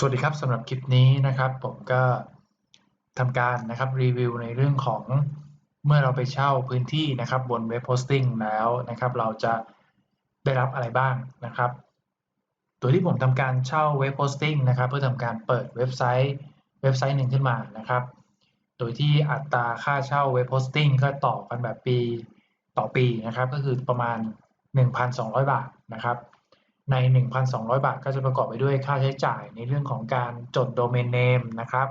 สวัสดีครับสำหรับคลิปนี้นะครับ ผมก็ทำการนะครับรีวิวในเรื่องของเมื่อเราไปเช่าพื้นที่นะครับบนเว็บโพสติ้งแล้วนะครับ เราจะได้รับอะไรบ้างนะครับ ตัวที่ผมทำการเช่าเว็บโพสติ้งนะครับ เพื่อทำการเปิดเว็บไซต์เว็บไซต์หนึ่งขึ้นมานะครับ โดยที่อัตราค่าเช่าเว็บโพสติ้งก็ต่อกันแบบปีต่อปีนะครับ ก็คือประมาณ 1,200 บาทนะครับ ใน 1,200 บาทก็จะประกอบไปด้วยค่าใช้จ่ายในเรื่องของการจดโดเมนเนมนะครับ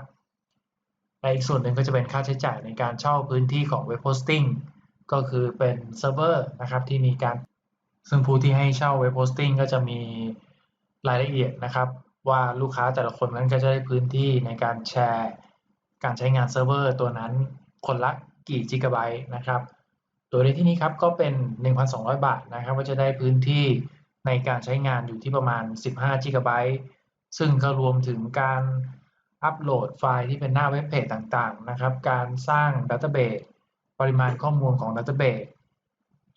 และอีกส่วนหนึ่งก็จะเป็นค่าใช้จ่ายในการเช่าพื้นที่ของเว็บโพสติ้งก็คือเป็นเซิร์ฟเวอร์นะครับที่มีการซึ่งผู้ที่ให้เช่าเว็บโพสติ้งก็จะมีรายละเอียดนะครับ ว่าลูกค้าแต่ละคนนั้นก็จะได้พื้นที่ในการแชร์ การใช้งานเซิร์ฟเวอร์ตัวนั้นคนละกี่จิกะไบต์นะครับ โดยในที่นี้ครับก็เป็น 1,200 บาทนะครับ ก็จะได้พื้นที่ ในการใช้งานอยู่ที่ประมาณ 15 g b ซึ่งก็รวมถึงการอัปโหลดไฟล์ที่เป็นหน้าเว็บเพจต่างๆ นะครับ การสร้างดัตเตอร์เบสปริมาณข้อมูลของดัตเตอร์เบส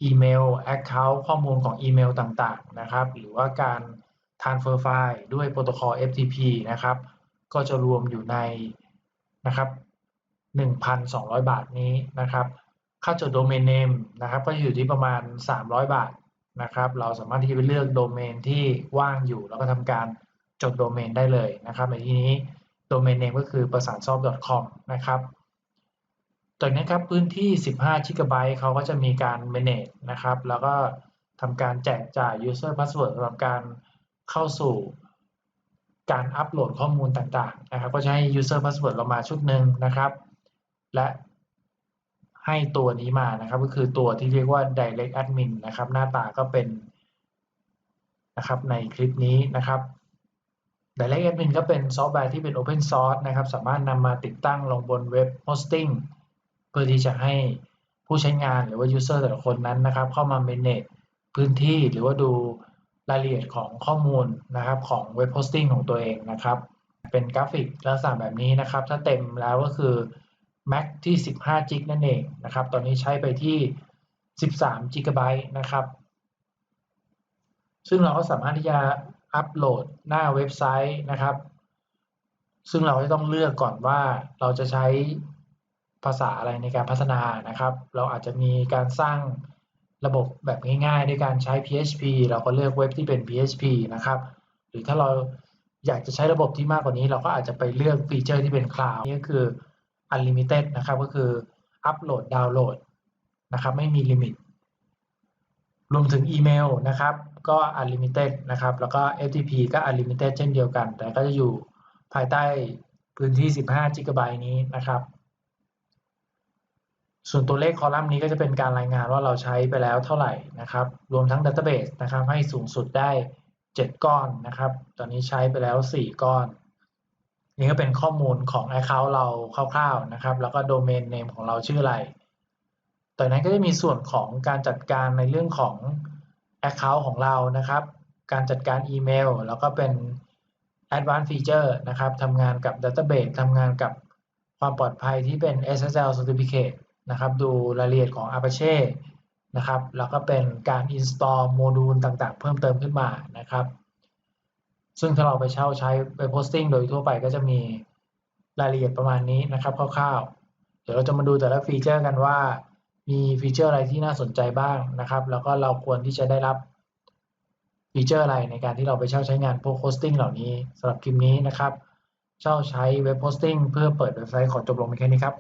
อีเมล Account ข้อมูลของอีเมลต่างๆ นะครับ หรือว่าการ transfer ไฟล์ด้วยโปรโตคอล FTP นะครับ ก็จะรวมอยู่ในนะครับ 1,200 บาทนี้นะครับ ค่าจดโดเมนเนมนะครับ ก็อยู่ที่ประมาณ 300 บาท นะครับ เราสามารถที่จะไปเลือกโดเมนที่ว่างอยู่ แล้วก็ทำการจดโดเมนได้เลยนะครับ ในที่นี้โดเมนเนมก็คือประสานซอฟต์ .com นะครับจากนี้ครับพื้นที่ 15 g b เขาก็จะมีการ manage นะครับ แล้วก็ทำการแจกจ่าย user password สำหรับการเข้าสู่การอัปโหลดข้อมูลต่างๆนะครับ ก็จะให้ user password เรามาชุดหนึ่งนะครับ และ ให้ตัวนี้มานะครับ ก็คือตัวที่เรียกว่า direct admin นะครับ หน้าตาก็เป็นนะครับในคลิปนี้นะครับ direct admin ก็เป็นซอฟต์แวร์ที่เป็น open source นะครับ สามารถนำมาติดตั้งลงบนเว็บ hosting เพื่อที่จะให้ผู้ใช้งานหรือว่า user แต่ละคนนั้นนะครับ เข้ามา manage พื้นที่หรือว่าดูรายละเอียดของข้อมูลนะครับของเว็บ hosting ของตัวเองนะครับ เป็นกราฟิกลักษณะแบบนี้นะครับ ถ้าเต็มแล้วก็คือ Mac ที่ 15 g นั่นเองนะครับ ตอนนี้ใช้ไปที่ 13 g b นะครับ ซึ่งเราก็สามารถที่จะอัปโหลดหน้าเว็บไซต์นะครับ ซึ่งเราจะต้องเลือกก่อนว่าเราจะใช้ภาษาอะไรในการพัฒนานะครับ เราอาจจะมีการสร้างระบบแบบง่ายๆ ด้วยการใช้ PHP เราก็เลือกเว็บที่เป็น PHP นะครับ หรือถ้าเราอยากจะใช้ระบบที่มากกว่านี้ เราก็อาจจะไปเลือกฟีเจอร์ที่เป็น Cloud นี่ก็คือ Unlimited นะครับก็คืออัปโหลดดาวน์โหลดนะครับไม่มีลิมิต รวมถึงอีเมลนะครับก็ Unlimited นะครับแล้วก็ FTP ก็ Unlimited เช่นเดียวกัน แต่ก็จะอยู่ภายใต้พื้นที่ 15 g b นี้นะครับ ส่วนตัวเลขคอลัมน์นี้ก็จะเป็นการรายงานว่าเราใช้ไปแล้วเท่าไหร่นะครับ รวมทั้ง Database นะครับให้สูงสุดได้ 7 ก้อนนะครับ ตอนนี้ใช้ไปแล้ว 4 ก้อน นี่ก็เป็นข้อมูลของ Account เราคร่าวๆนะครับ แล้วก็ Domain Name ของเราชื่ออะไรต่อนั้นก็จะมีส่วนของการจัดการในเรื่องของ Account ของเรานะครับ การจัดการอีเมล แล้วก็เป็น Advanced Feature นะครับทำงานกับ Database ทำงานกับความปลอดภัยที่เป็น SSL Certificate นะครับดูรายละเอียดของ Apache นะครับ แล้วก็เป็นการ install โมดูลต่างๆ เพิ่มเติมขึ้นมานะครับ ซึ่งถ้าเราไปเช่าใช้ไปโพสติ้งโดยทั่วไปก็จะมีรายละเอียดประมาณนี้นะครับคร่าวๆ เดี๋ยวเราจะมาดูแต่ละฟีเจอร์กันว่า มีฟีเจอร์อะไรที่น่าสนใจบ้างนะครับ แล้วก็เราควรที่จะได้รับฟีเจอร์อะไรในการที่เราไปเช่าใช้งานพวกโพสติ้งเหล่านี้สำหรับคลิปนี้นะครับ เช่าใช้เว็บโพสติ้งเพื่อเปิดเว็บไซต์ขอจบลงเพียงแค่นี้ครับ